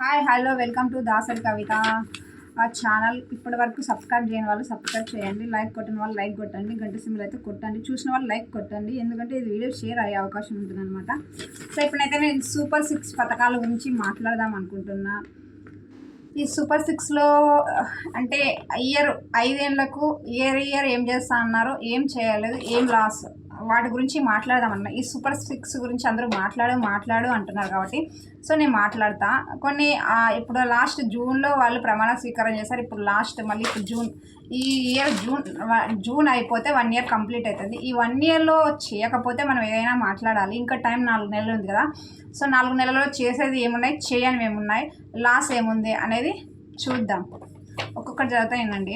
Hi hello welcome to Dasari Kavitha ఆ channel ఇప్పటి వరకు సబ్స్క్రైబ్ చేయని వాళ్ళు సబ్స్క్రైబ్ చేయండి. లైక్ కొట్టిన వాళ్ళు లైక్ కొట్టండి. గంట సింబల్ అయితే కొట్టండి. చూసిన వాళ్ళు లైక్ కొట్టండి. ఎందుకంటే ఇది వీడియో షేర్ అయ్యే అవకాశం ఉంటుంది అనమాట సో ఇప్పుడైతే నేను సూపర్ సిక్స్ పథకాల గురించి మాట్లాడదాం అనుకుంటున్నా. ఈ సూపర్ సిక్స్లో అంటే ఇయర్ ఐదేళ్ళకు ఇయర్ ఇయర్ ఏం చేస్తా అన్నారు ఏం చేయలేదు ఏం లాస్ వాటి గురించి మాట్లాడదామన్నా ఈ సూపర్ సిక్స్ గురించి అందరూ మాట్లాడు మాట్లాడు అంటున్నారు కాబట్టి. సో నేను మాట్లాడతా. కొన్ని ఇప్పుడు లాస్ట్ జూన్లో వాళ్ళు ప్రమాణ స్వీకారం చేశారు. ఇప్పుడు లాస్ట్ మళ్ళీ ఇప్పుడు జూన్. ఈ ఇయర్ జూన్ జూన్ అయిపోతే వన్ ఇయర్ కంప్లీట్ అవుతుంది ఈ వన్ ఇయర్లో చేయకపోతే మనం ఏదైనా మాట్లాడాలి. ఇంకా టైం నాలుగు నెలలు ఉంది కదా. సో నాలుగు నెలల్లో చేసేది ఏమున్నాయి? చేయనివి ఏమున్నాయి? లాస్ ఏముంది? అనేది చూద్దాం. ఒక్కొక్కటి చదువుతాయినండి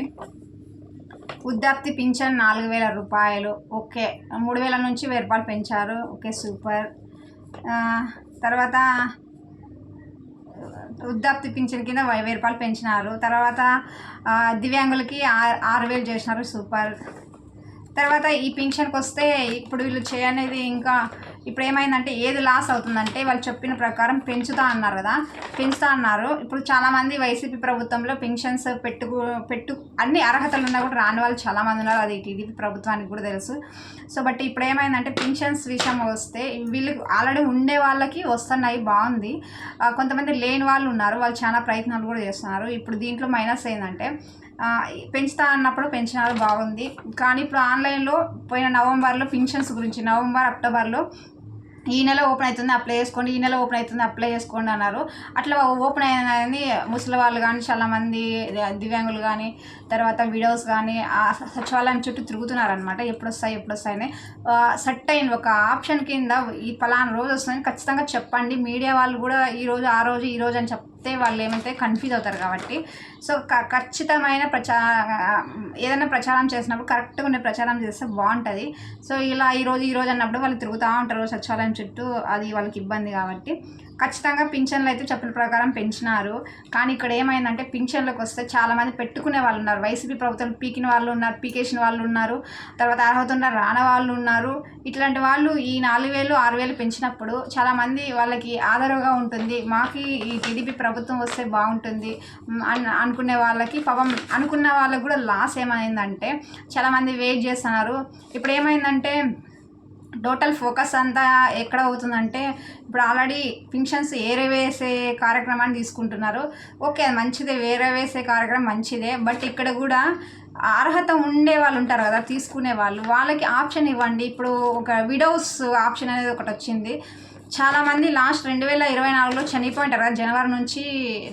వృద్ధాప్తి పింఛన్ నాలుగు వేల రూపాయలు. ఓకే. మూడు వేల నుంచి వెయ్యి రూపాయలు పెంచారు. Okay super. తర్వాత వృద్ధాప్తి పింఛన్ కింద వెయ్యి రూపాయలు పెంచినారు. తర్వాత దివ్యాంగులకి ఆ ఆరు వేలు చేసినారు. సూపర్. తర్వాత ఈ పింఛన్కి వస్తే ఇప్పుడు వీళ్ళు చేయనేది ఇంకా ఇప్పుడు ఏమైందంటే ఏది లాస్ అవుతుందంటే వాళ్ళు చెప్పిన ప్రకారం పెంచుతా అన్నారు కదా. పెంచుతా అన్నారు. ఇప్పుడు చాలామంది వైసీపీ ప్రభుత్వంలో పెన్షన్స్ పెట్టుకు పెట్టు అన్ని అర్హతలు ఉన్నా కూడా రాని వాళ్ళు చాలామంది ఉన్నారు. అది టీడీపీ ప్రభుత్వానికి కూడా తెలుసు. సో బట్ ఇప్పుడు ఏమైందంటే పెన్షన్స్ విషయం వస్తే వీళ్ళు ఆల్రెడీ ఉండే వాళ్ళకి వస్తున్నాయి బాగుంది. కొంతమంది లేని వాళ్ళు ఉన్నారు. వాళ్ళు చాలా ప్రయత్నాలు కూడా చేస్తున్నారు. ఇప్పుడు దీంట్లో మైనస్ ఏంటంటే పెంచుతా అన్నప్పుడు పెంచినారు బాగుంది. కానీ ఇప్పుడు ఆన్లైన్లో పోయిన నవంబర్లో పెన్షన్స్ గురించి నవంబర్ అక్టోబర్లో ఈ నెల ఓపెన్ అవుతుంది అప్లై చేసుకోండి ఈ నెల ఓపెన్ అవుతుంది అప్లై చేసుకోండి అన్నారు. అట్లా ఓపెన్ అయినది ముసలి వాళ్ళు కానీ చాలామంది దివ్యాంగులు కానీ తర్వాత విడోస్ కానీ ఆ సచివాలయం చుట్టూ తిరుగుతున్నారనమాట ఎప్పుడు వస్తాయి ఎప్పుడు వస్తాయని సెట్ అయిన ఒక ఆప్షన్ కింద ఈ ఫలానా రోజు వస్తుందని ఖచ్చితంగా చెప్పండి. మీడియా వాళ్ళు కూడా ఈ రోజు ఆ రోజు ఈ రోజు అని చెప్తే వాళ్ళు ఏమైతే కన్ఫ్యూజ్ అవుతారు కాబట్టి. సో క- ఖచ్చితమైన ప్రచా ఏదైనా ప్రచారం చేసినప్పుడు కరెక్ట్గా ఉండే ప్రచారం చేస్తే బాగుంటుంది. సో ఇలా ఈ రోజు అన్నప్పుడు వాళ్ళు తిరుగుతూ ఉంటారు సచివాలయం చుట్టూ అది వాళ్ళకి ఇబ్బంది కాబట్టి. ఖచ్చితంగా పింఛన్లు అయితే చెప్పిన ప్రకారం పెంచినారు. కానీ ఇక్కడ ఏమైందంటే పింఛన్లకు వస్తే చాలామంది పెట్టుకునే వాళ్ళు ఉన్నారు. వైసీపీ ప్రభుత్వం పీకిన వాళ్ళు ఉన్నారు పీకేసిన వాళ్ళు ఉన్నారు. తర్వాత అర్హత ఉన్న రాన వాళ్ళు ఉన్నారు. ఇట్లాంటి వాళ్ళు ఈ నాలుగు వేలు ఆరు వేలు పెంచినప్పుడు చాలామంది వాళ్ళకి ఆదరవుగా ఉంటుంది. మాకు ఈ టీడీపీ ప్రభుత్వం వస్తే బాగుంటుంది. అనుకునే వాళ్ళకి పాపం అనుకున్న వాళ్ళకి కూడా లాస్ ఏమైందంటే చాలామంది వెయిట్ చేస్తున్నారు. ఇప్పుడు ఏమైందంటే టోటల్ ఫోకస్ అంతా ఎక్కడ అవుతుందంటే ఇప్పుడు ఆల్రెడీ పింఛన్స్ ఏరవేసే కార్యక్రమాన్ని తీసుకుంటున్నారు. ఓకే అది మంచిదే వేరే వేసే కార్యక్రమం మంచిదే బట్ ఇక్కడ కూడా అర్హత ఉండే వాళ్ళు ఉంటారు కదా తీసుకునే వాళ్ళు వాళ్ళకి ఆప్షన్ ఇవ్వండి. ఇప్పుడు ఒక విడోస్ ఆప్షన్ అనేది ఒకటి వచ్చింది. చాలామంది లాస్ట్ రెండు వేల ఇరవై నాలుగులో చనిపోయింటారు కదా జనవరి నుంచి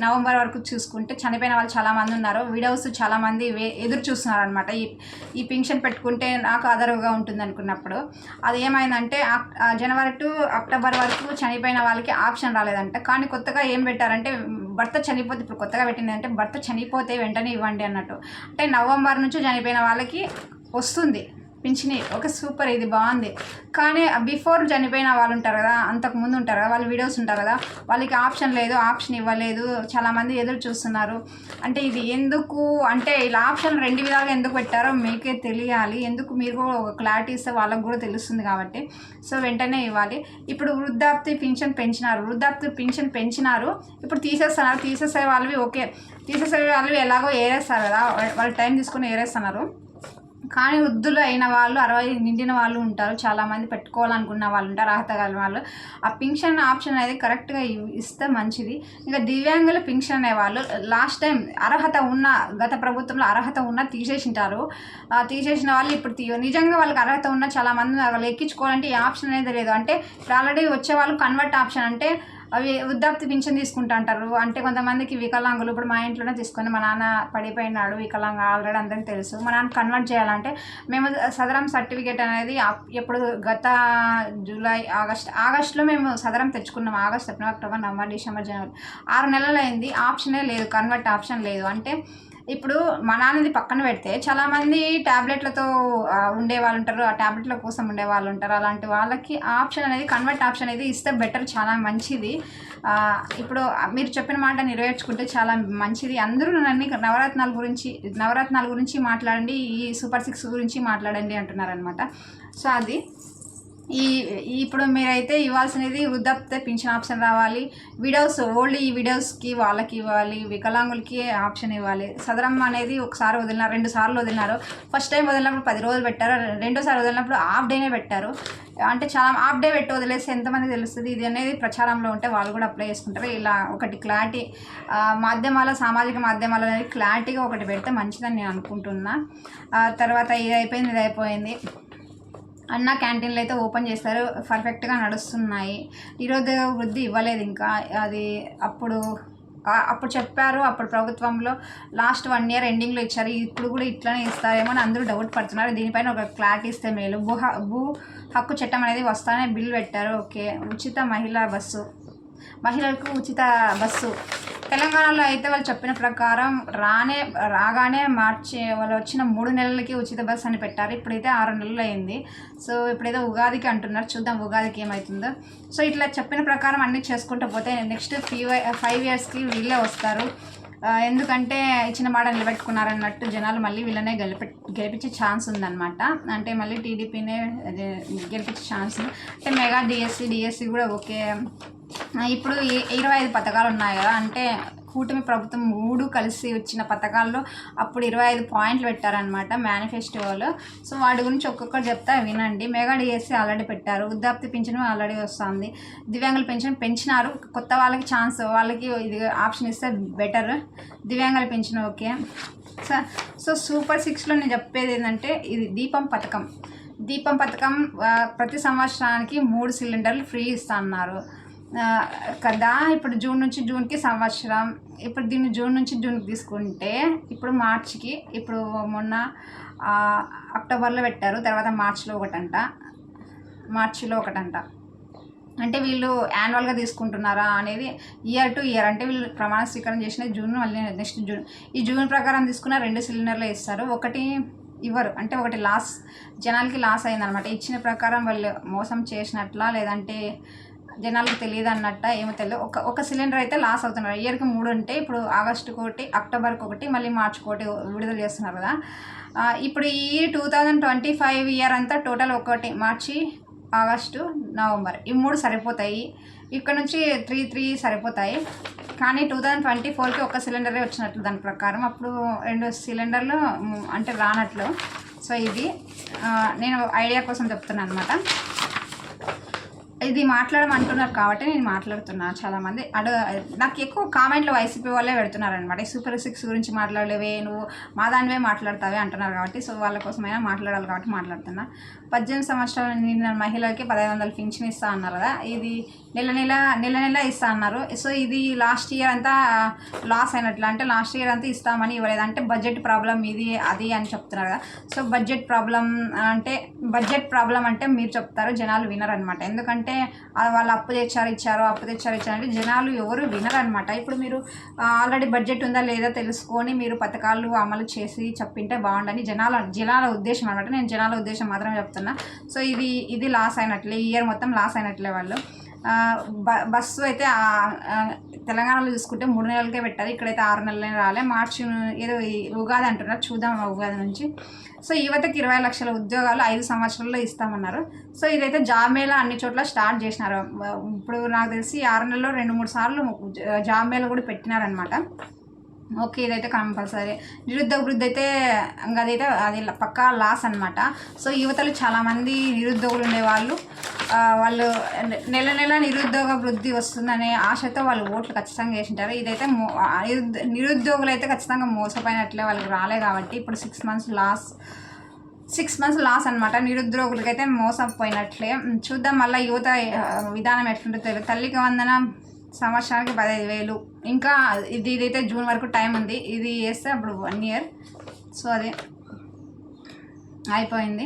నవంబర్ వరకు చూసుకుంటే చనిపోయిన వాళ్ళు చాలామంది ఉన్నారు. విడోస్ చాలామంది వే ఎదురు చూస్తున్నారు అనమాట ఈ ఈ పెన్షన్ పెట్టుకుంటే నాకు ఆదరవుగా ఉంటుంది అనుకున్నప్పుడు అది ఏమైందంటే జనవరి టు అక్టోబర్ వరకు చనిపోయిన వాళ్ళకి ఆప్షన్ రాలేదంట. కానీ కొత్తగా ఏం పెట్టారంటే భర్త చనిపోతే ఇప్పుడు కొత్తగా పెట్టింది అంటే భర్త చనిపోతే వెంటనే ఇవ్వండి అన్నట్టు. అంటే నవంబర్ నుంచి చనిపోయిన వాళ్ళకి వస్తుంది. పింఛని ఒక సూపర్ ఇది బాగుంది. కానీ బిఫోర్ చనిపోయిన వాళ్ళు ఉంటారు కదా అంతకు ముందు ఉంటారు కదా వాళ్ళు వీడియోస్ ఉంటారు కదా వాళ్ళకి ఆప్షన్ లేదు ఆప్షన్ ఇవ్వలేదు చాలామంది ఎదురు చూస్తున్నారు. అంటే ఇది ఎందుకు అంటే ఇలా ఆప్షన్ రెండు విధాలుగా ఎందుకు పెట్టారో మీకే తెలియాలి. ఎందుకు మీరు కూడా ఒక క్లారిటీ ఇస్తే వాళ్ళకు కూడా తెలుస్తుంది కాబట్టి. సో వెంటనే ఇవ్వాలి. ఇప్పుడు వృద్ధాప్తి పింఛన్ పెంచినారు. వృద్ధాప్తి పింఛన్ పెంచినారు. ఇప్పుడు తీసేస్తున్నారు. తీసేసే వాళ్ళవి ఓకే. తీసేసే వాళ్ళవి ఎలాగో ఏరేస్తారు కదా వాళ్ళు టైం తీసుకుని ఏరేస్తున్నారు. కానీ వృద్ధులు అయిన వాళ్ళు అరవై నిండిన వాళ్ళు ఉంటారు. చాలామంది పెట్టుకోవాలనుకున్న వాళ్ళు ఉంటారు అర్హత గల వాళ్ళు. ఆ పింఛన్ ఆప్షన్ అనేది కరెక్ట్గా ఇస్తే మంచిది. ఇంకా దివ్యాంగుల పింఛన్ అనే వాళ్ళు లాస్ట్ టైం అర్హత ఉన్న గత ప్రభుత్వంలో అర్హత ఉన్న తీసేసింటారు. ఆ తీసేసిన వాళ్ళు ఇప్పుడు తీ- నిజంగా వాళ్ళకి అర్హత ఉన్న చాలామంది వాళ్ళు ఎక్కించుకోవాలంటే ఈ ఆప్షన్ అనేది లేదు. అంటే ఆల్రెడీ వచ్చే వాళ్ళు కన్వర్ట్ ఆప్షన్ అంటే అవి వృద్ధాప్తి పింఛన్ తీసుకుంటా అంటారు. అంటే కొంతమందికి వికలాంగులు ఇప్పుడు మా ఇంట్లోనే తీసుకొని మా నాన్న పడిపోయినాడు వికలాంగ ఆల్రెడీ అందరికీ తెలుసు. మా నాన్న కన్వర్ట్ చేయాలంటే మేము సదరం సర్టిఫికేట్ అనేది ఎప్పుడు గత జూలై ఆగస్ట్ ఆగస్ట్లో మేము సదరం తెచ్చుకున్నాం. August September October November December January. ఆరు నెలలు అయింది ఆప్షనే లేదు. కన్వర్ట్ ఆప్షన్ లేదు. అంటే ఇప్పుడు మన నాన్నది పక్కన పెడితే చాలామంది ట్యాబ్లెట్లతో ఉండే వాళ్ళు ఉంటారు ఆ ట్యాబ్లెట్ల కోసం ఉండే వాళ్ళు ఉంటారు అలాంటి వాళ్ళకి ఆప్షన్ అనేది కన్వర్ట్ ఆప్షన్ అనేది ఇస్తే బెటర్ చాలా మంచిది. ఇప్పుడు మీరు చెప్పిన మాట నెరవేర్చుకుంటే చాలా మంచిది. అందరూ నన్ను నవరత్నాల గురించి నవరత్నాల గురించి మాట్లాడండి ఈ సూపర్ సిక్స్ గురించి మాట్లాడండి అంటున్నారనమాట సో అది ఈ ఇప్పుడు మీరైతే ఇవ్వాల్సినది వృద్ధాప్య పింఛన్ ఆప్షన్ రావాలి. విడోస్ ఓల్డ్ ఈ విడోస్కి వాళ్ళకి ఇవ్వాలి వికలాంగులకి ఆప్షన్ ఇవ్వాలి. సదరం అనేది ఒకసారి వదిలినారు రెండు సార్లు వదిలినారు. ఫస్ట్ టైం వదిలినప్పుడు పది రోజులు పెట్టారు రెండోసారి వదిలినప్పుడు హాఫ్ డేనే పెట్టారు. అంటే చాలా హాఫ్ డే పెట్టి వదిలేసి ఎంతమంది తెలుస్తుంది? ఇది అనేది ప్రచారంలో ఉంటే వాళ్ళు కూడా అప్లై చేసుకుంటారు. ఇలా ఒకటి క్లారిటీ మాధ్యమాల సామాజిక మాధ్యమాలు అనేది క్లారిటీగా ఒకటి పెడితే మంచిదని నేను అనుకుంటున్నా. తర్వాత ఇది అయిపోయింది ఇది అయిపోయింది. అన్న క్యాంటీన్లు అయితే ఓపెన్ చేస్తారు. పర్ఫెక్ట్గా నడుస్తున్నాయి. నిరుద్యోగ వృద్ధి ఇవ్వలేదు ఇంకా. అది అప్పుడు అప్పుడు చెప్పారు. అప్పుడు ప్రభుత్వంలో లాస్ట్ వన్ ఇయర్ ఎండింగ్లో ఇచ్చారు. ఇప్పుడు కూడా ఇట్లానే ఇస్తారేమో అని అందరూ డౌట్ పడుతున్నారు. దీనిపైన ఒక క్లారిటీ ఇస్తే మేలు. భూ హ- భూ హక్కు చట్టం అనేది వస్తానే బిల్ పెట్టారు. ఓకే. ఉచిత మహిళా బస్సు. మహిళలకు ఉచిత బస్సు. తెలంగాణలో అయితే వాళ్ళు చెప్పిన ప్రకారం రానే రాగానే మార్చి వాళ్ళు వచ్చిన మూడు నెలలకి ఉచిత బస్సు అని పెట్టారు. ఇప్పుడైతే ఆరు నెలలు అయింది. సో ఇప్పుడైతే ఉగాదికి అంటున్నారు. చూద్దాం ఉగాదికి ఏమవుతుందో సో ఇట్లా చెప్పిన ప్రకారం అన్నీ చేసుకుంటూ పోతే నెక్స్ట్ ఫీవ్ ఫైవ్ ఇయర్స్కి వీళ్ళే వస్తారు. ఎందుకంటే ఇచ్చిన మాట నిలబెట్టుకున్నారన్నట్టు జనాలు మళ్ళీ వీళ్ళనే గెలిపి గెలిపించే ఛాన్స్ ఉందన్నమాట. అంటే మళ్ళీ టీడీపీనే అదే గెలిపించే ఛాన్స్ అంటే మెగా డిఎస్సి డిఎస్సి కూడా ఓకే. ఇప్పుడు ఇరవై ఐదు పథకాలు ఉన్నాయి కదా అంటే కూటమి ప్రభుత్వం మూడు కలిసి వచ్చిన పథకాల్లో అప్పుడు ఇరవై ఐదు పాయింట్లు పెట్టారనమాట మేనిఫెస్టోలో. సో వాటి గురించి ఒక్కొక్కరు చెప్తా వినండి. మెగా డిఎస్సి ఆల్రెడీ పెట్టారు. వృద్ధాప్తి పింఛను ఆల్రెడీ వస్తుంది. దివ్యాంగుల పెన్షన్ పెంచినారు. కొత్త వాళ్ళకి ఛాన్స్ వాళ్ళకి ఇది ఆప్షన్ ఇస్తే బెటర్. దివ్యాంగుల pension okay. So so super సిక్స్లో నేను చెప్పేది ఏంటంటే ఇది దీపం పథకం. దీపం పథకం ప్రతి సంవత్సరానికి మూడు సిలిండర్లు ఫ్రీ ఇస్తా అన్నారు కదా ఇప్పుడు జూన్ నుంచి జూన్కి సంవత్సరం ఇప్పుడు దీన్ని జూన్ నుంచి జూన్కి తీసుకుంటే ఇప్పుడు మార్చికి ఇప్పుడు మొన్న అక్టోబర్లో పెట్టారు తర్వాత మార్చిలో ఒకటంట. మార్చిలో ఒకటంట. అంటే వీళ్ళు యాన్యువల్గా తీసుకుంటున్నారా అనేది ఇయర్ టు ఇయర్ అంటే వీళ్ళు ప్రమాణ స్వీకారం చేసిన జూన్ మళ్ళీ నెక్స్ట్ జూన్. ఈ జూన్ ప్రకారం తీసుకున్న రెండు సిలిండర్లు ఇస్తారు. ఒకటి ఇవ్వరు. అంటే ఒకటి లాస్ జనాలకి లాస్ అయిందనమాట. ఇచ్చిన ప్రకారం వాళ్ళు మోసం చేసినట్లా లేదంటే జనాలకు తెలియదు అన్నట్ట ఏమో తెలియదు ఒక ఒక సిలిండర్ అయితే లాస్ అవుతున్నారు. ఇయర్కి మూడు ఉంటే ఇప్పుడు ఆగస్టుకి ఒకటి అక్టోబర్కి ఒకటి మళ్ళీ మార్చికి ఒకటి విడుదల చేస్తున్నారు కదా. ఇప్పుడు ఈ two thousand twenty five year అంతా టోటల్ ఒకటి మార్చి ఆగస్టు నవంబర్ ఈ మూడు సరిపోతాయి. ఇక్కడ నుంచి త్రీ త్రీ సరిపోతాయి. కానీ టూ థౌజండ్ ట్వంటీ ఫోర్కి ఒక సిలిండరే వచ్చినట్లు దాని ప్రకారం. అప్పుడు రెండు సిలిండర్లు అంటే రానట్లు. సో ఇది నేను ఐడియా కోసం చెప్తున్నాను అనమాట ఇది మాట్లాడమంటున్నారు కాబట్టి నేను మాట్లాడుతున్నాను చాలామంది అడు నాకు ఎక్కువ కామెంట్లు వైసీపీ వాళ్ళే పెడుతున్నారు అనమాట సూపర్ సిక్స్ గురించి మాట్లాడలేవే నువ్వు మా దానివే మాట్లాడతావే అంటున్నారు కాబట్టి సో వాళ్ళ కోసమైనా మాట్లాడాలి కాబట్టి మాట్లాడుతున్నా. పద్దెనిమిది సంవత్సరాల నిండిన మహిళలకి పదహైదు వందలు పింఛన్ ఇస్తా అన్నారు కదా. ఇది నెల నెల నెల నెల ఇస్తా అన్నారు. సో ఇది లాస్ట్ ఇయర్ అంతా లాస్ అయినట్లు. అంటే లాస్ట్ ఇయర్ అంతా ఇస్తామని ఇవ్వలేదు. అంటే బడ్జెట్ ప్రాబ్లం ఇది అది అని చెప్తున్నారు కదా. సో బడ్జెట్ ప్రాబ్లం అంటే బడ్జెట్ ప్రాబ్లం అంటే మీరు చెప్తారు జనాలు వినరనమాట ఎందుకంటే వాళ్ళు అప్పు తెచ్చారు ఇచ్చారు అప్పు తెచ్చారు ఇచ్చారు అంటే జనాలు ఎవరు వినరనమాట ఇప్పుడు మీరు ఆల్రెడీ బడ్జెట్ ఉందా లేదా తెలుసుకొని మీరు పథకాలు అమలు చేసి చెప్పింటే బాగుండని జనాల జనాల ఉద్దేశం అనమాట నేను జనాల ఉద్దేశం మాత్రమే చేస్తున్నా. సో ఇది ఇది లాస్ అయినట్లే ఈ ఇయర్ మొత్తం లాస్ అయినట్లే వాళ్ళు. బ బస్సు అయితే తెలంగాణలో చూసుకుంటే మూడు నెలలకే పెట్టారు. ఇక్కడైతే ఆరు నెలలే రాలే. మార్చి ఏదో ఉగాది అంటున్నారు. చూద్దాం ఉగాది నుంచి. సో యువతకి ఇరవై లక్షల ఉద్యోగాలు ఐదు సంవత్సరాల్లో ఇస్తామన్నారు. సో ఇదైతే జాబ్ అన్ని చోట్ల స్టార్ట్ చేసినారు. ఇప్పుడు నాకు తెలిసి ఆరు నెలలో రెండు మూడు సార్లు జాబ్ కూడా పెట్టినారనమాట ఓకే ఇదైతే కంపల్సరీ. నిరుద్యోగ వృద్ధి అయితే ఇంకా అదైతే అది పక్కా లాస్ అనమాట సో యువతలు చాలామంది నిరుద్యోగులు ఉండేవాళ్ళు వాళ్ళు నెల నెల నిరుద్యోగ వృద్ధి వస్తుందనే ఆశతో వాళ్ళు ఓట్లు ఖచ్చితంగా వేసింటారు. ఇదైతే మో- నిరుద్యోగులు అయితే ఖచ్చితంగా మోసపోయినట్లే వాళ్ళకి రాలే కాబట్టి ఇప్పుడు six months loss six months loss అనమాట నిరుద్యోగులకైతే మోసపోయినట్లే. చూద్దాం మళ్ళీ యువత విధానం ఎట్లుంటుందో తెలియదు. తల్లికి వందన సంవత్సరానికి పదహైదు వేలు. ఇంకా ఇది ఇదైతే జూన్ వరకు టైం ఉంది. ఇది వేస్తే అప్పుడు వన్ ఇయర్. సో అదే. అయిపోయింది.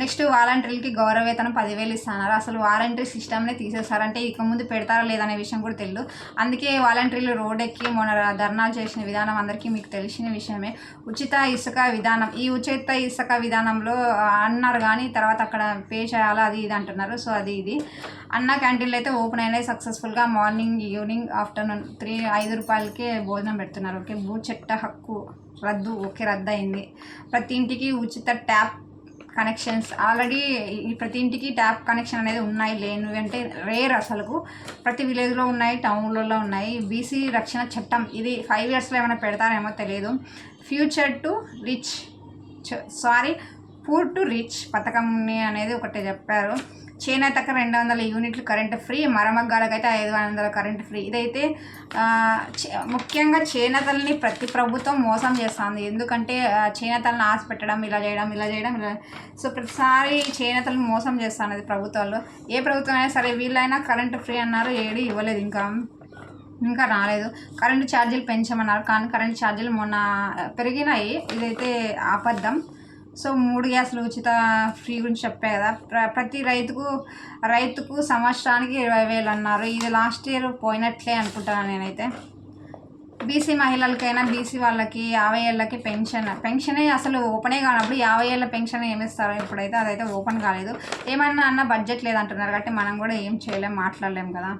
నెక్స్ట్ వాలంటీర్లకి గౌరవేతనం పదివేలు ఇస్తున్నారు. అసలు వాలంటీర్ సిస్టమ్నే తీసేస్తారంటే ఇక ముందు పెడతారా లేదనే విషయం కూడా తెలియదు. అందుకే వాలంటీర్లు రోడ్ ఎక్కి మొన్న ధర్నాలు చేసిన విధానం అందరికీ మీకు తెలిసిన విషయమే. ఉచిత ఇసుక విధానం ఈ ఉచిత ఇసుక విధానంలో అన్నారు కానీ తర్వాత అక్కడ పే చేయాలా అది ఇది అంటున్నారు. సో అది ఇది. అన్న క్యాంటీన్లు అయితే ఓపెన్ అయినాయి సక్సెస్ఫుల్గా. మార్నింగ్ ఈవినింగ్ ఆఫ్టర్నూన్ త్రీ ఐదు రూపాయలకే భోజనం పెడుతున్నారు. ఓకే భూచెట్ట హక్కు. రద్దు ఓకే రద్దు అయింది ప్రతి ఇంటికి ఉచిత ట్యాప్ కనెక్షన్స్. ఆల్రెడీ ప్రతి ఇంటికి ట్యాప్ కనెక్షన్ అనేది ఉన్నాయి లేనివి అంటే రేర్ అసలుకు. ప్రతి విలేజ్లో ఉన్నాయి టౌన్లలో ఉన్నాయి. బీసీ రక్షణ చట్టం ఇది ఫైవ్ ఇయర్స్లో ఏమైనా పెడతారేమో తెలియదు future to rich sorry poor to rich పథకంని అనేది ఒకటి చెప్పారు. చేనేతకు రెండు వందల యూనిట్లు కరెంటు ఫ్రీ మరమగ్గాలకు అయితే ఐదు వందల కరెంటు ఫ్రీ. ఇదైతే ముఖ్యంగా చేనేతల్ని ప్రతి ప్రభుత్వం మోసం చేస్తుంది. ఎందుకంటే చేనేతలను ఆశ పెట్టడం ఇలా చేయడం ఇలా చేయడం ఇలా సో ప్రతిసారి చేనేతలను మోసం చేస్తున్నది ప్రభుత్వాలు. ఏ ప్రభుత్వం అయినా సరే వీళ్ళైనా కరెంట్ ఫ్రీ అన్నారు ఏడు ఇవ్వలేదు ఇంకా. ఇంకా రాలేదు. కరెంటు ఛార్జీలు పెంచమన్నారు. కానీ కరెంటు ఛార్జీలు మొన్న పెరిగినాయి. ఇదైతే అబద్ధం సో మూడు గ్యాస్లు ఉచిత ఫ్రీ గురించి చెప్పా కదా. ప్ర ప్రతి రైతుకు రైతుకు సంవత్సరానికి ఇరవై వేలు అన్నారు. ఇది లాస్ట్ ఇయర్ పోయినట్లే అనుకుంటాను నేనైతే. బీసీ మహిళలకైనా బీసీ వాళ్ళకి యాభై ఏళ్ళకి పెన్షన్ పెన్షనే అసలు ఓపెనే కానప్పుడు యాభై ఏళ్ళ పెన్షన్ ఏమిస్తారు ఇప్పుడైతే అదైతే ఓపెన్ కాలేదు. ఏమన్నా అన్న బడ్జెట్ లేదంటున్నారు కాబట్టి మనం కూడా ఏం చేయలేం మాట్లాడలేం కదా.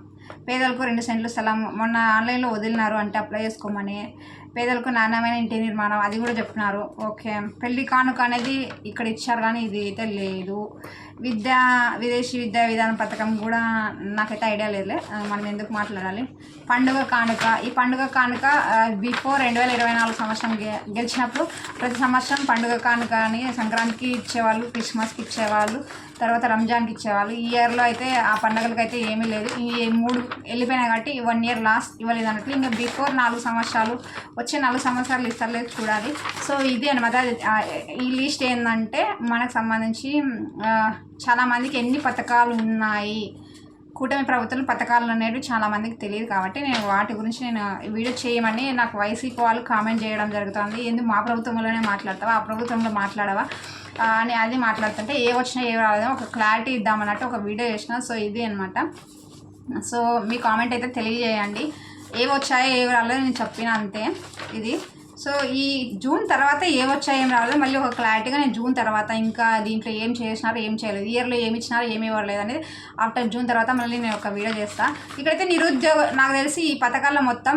పేదలకు రెండు సెంట్లు స్థలం. మొన్న ఆన్లైన్లో వదిలినారు అంటే అప్లై చేసుకోమని. పేదలకు నాణ్యమైన ఇంటి నిర్మాణం అది కూడా చెప్తున్నారు. ఓకే. పెళ్ళి కానుక అనేది ఇక్కడ ఇచ్చారు కానీ ఇది అయితే లేదు. విద్యా విదేశీ విద్యా విధానం పథకం కూడా నాకైతే ఐడియా లేదులే. మనం ఎందుకు మాట్లాడాలి? పండుగ కానుక. ఈ పండుగ కానుక బిఫోర్ రెండు వేల ఇరవై నాలుగు సంవత్సరం గె- గెలిచినప్పుడు ప్రతి సంవత్సరం పండుగ కానుక అని సంక్రాంతికి ఇచ్చేవాళ్ళు క్రిస్మస్కి ఇచ్చేవాళ్ళు తర్వాత రంజాన్కి ఇచ్చేవాళ్ళు. ఈ ఇయర్లో అయితే ఆ పండగలకి అయితే ఏమీ లేదు. ఈ మూడు వెళ్ళిపోయినాయి కాబట్టి వన్ ఇయర్ లాస్ట్ ఇవ్వలేదు అన్నట్లు. ఇంకా బిఫోర్ నాలుగు సంవత్సరాలు వచ్చే నాలుగు సంవత్సరాలు ఇస్తలేదు చూడాలి. సో ఇది అనమాట ఈ లిస్ట్ ఏంటంటే మనకు సంబంధించి చాలామందికి ఎన్ని పథకాలు ఉన్నాయి? కూటమి ప్రభుత్వం పథకాలు అనేవి చాలా మందికి తెలియదు కాబట్టి నేను వాటి గురించి నేను వీడియో చేయమని నాకు వైసీపీ వాళ్ళు కామెంట్ చేయడం జరుగుతుంది. ఎందుకు మా ప్రభుత్వంలోనే మాట్లాడతావా? ఆ ప్రభుత్వంలో మాట్లాడవా? అని అది మాట్లాడుతుంటే ఏ వచ్చినా ఏ రాలేదో ఒక క్లారిటీ ఇద్దామన్నట్టు ఒక వీడియో చేసిన. సో ఇది అనమాట సో మీ కామెంట్ అయితే తెలియజేయండి. ఏవి వచ్చాయో ఏవి రాలేదో నేను చెప్పిన అంతే. ఇది. సో ఈ జూన్ తర్వాత ఏ ఏం రాలేదు. మళ్ళీ ఒక క్లారిటీగా నేను జూన్ తర్వాత ఇంకా దీంట్లో ఏం చేసినారో ఏం చేయలేదు. ఇయర్లో ఏమి ఇచ్చినారో ఏమి ఇవ్వలేదు అనేది ఆఫ్టర్ జూన్ తర్వాత మళ్ళీ నేను ఒక వీడియో చేస్తాను ఇక్కడైతే నిరుద్యోగ నాకు తెలిసి ఈ పథకాల్లో మొత్తం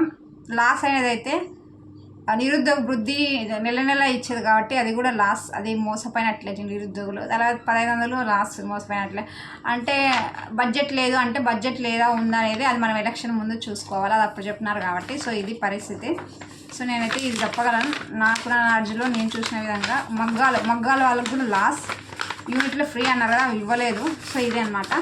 లాస్ అనేది అయితే నిరుద్యోగ వృద్ధి నెల నెల ఇచ్చేది కాబట్టి అది కూడా లాస్ అది మోసపోయినట్లే నిరుద్యోగులు. తర్వాత పదహైదు వందలు లాస్ మోసపోయినట్లే. అంటే బడ్జెట్ లేదు అంటే బడ్జెట్ లేదా ఉందా అనేది అది మనం ఎలక్షన్ ముందు చూసుకోవాలి. అది అప్పుడు చెప్తున్నారు కాబట్టి. సో ఇది పరిస్థితి. సో నేనైతే ఇది చెప్పగలను. నాకు నా నార్జీలో నేను చూసిన విధంగా మగ్గాలు మగ్గాల వాళ్ళకు కూడా లాస్. యూనిట్లో ఫ్రీ అన్నారు కదా ఇవ్వలేదు. సో ఇదే అనమాట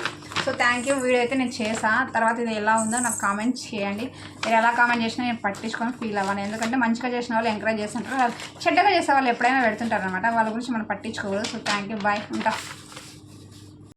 సో థ్యాంక్ యూ వీడియో అయితే నేను చేసా. తర్వాత ఇది ఎలా ఉందో నాకు కామెంట్ చేయండి. మీరు ఎలా కామెంట్ చేసినా నేను పట్టించుకొని ఫీల్ అవ్వను. ఎందుకంటే మంచిగా చేసిన వాళ్ళు ఎంకరేజ్ చేస్తుంటారు. చెడ్డగా చేసే వాళ్ళు ఎప్పుడైనా పెడుతుంటారు అనమాట వాళ్ళ గురించి మనం పట్టించుకోకూడదు. సో థ్యాంక్ యూ బాయ్ ఉంటా.